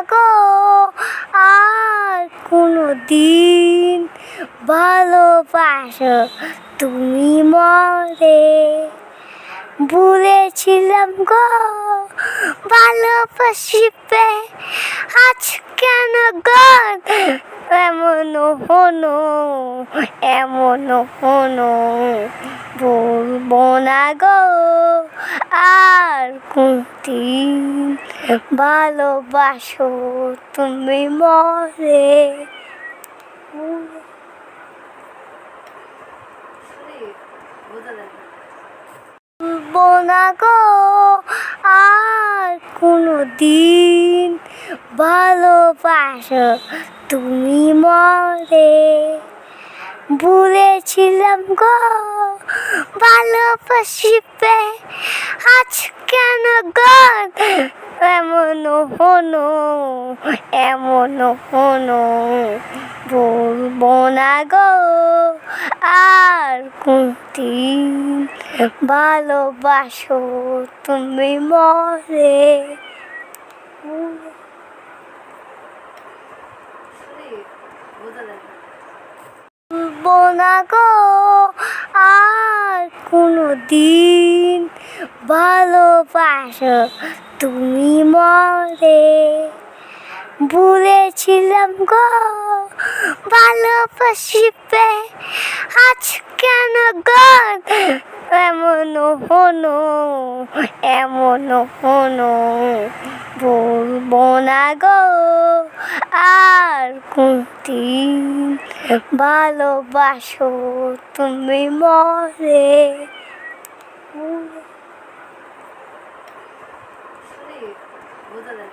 গো আর কোনো দিন ভালোবাসো তুমি মরে। বলেছিলাম গো, ভালোবাসিবে, আজ কেন গো? এমন হনো এমন হনো বলব না গো। আর কোনদিন ভালোবাসো, তুমি মরে। বলব না গো, আর কোনো দিন ভালোবাসো, তুমি মরে। ভুলেছিলাম গো। ভালোবাসিবে। আজ কেন গো এমন হনো এমন হনো। বলব না গো, আর কোনদিন ভালোবাসো তুমি মরে। বলব না গো। কোনো দিন ভালোবাসো, তুমি মরে। ভুলেছিলাম গো, ভালোবাসিবে। আজ কেন গো? এমন হনো এমন হনো বলব না গো, আর কোনদিন ভালোবাসো তুমি মরে। বোঝা যায়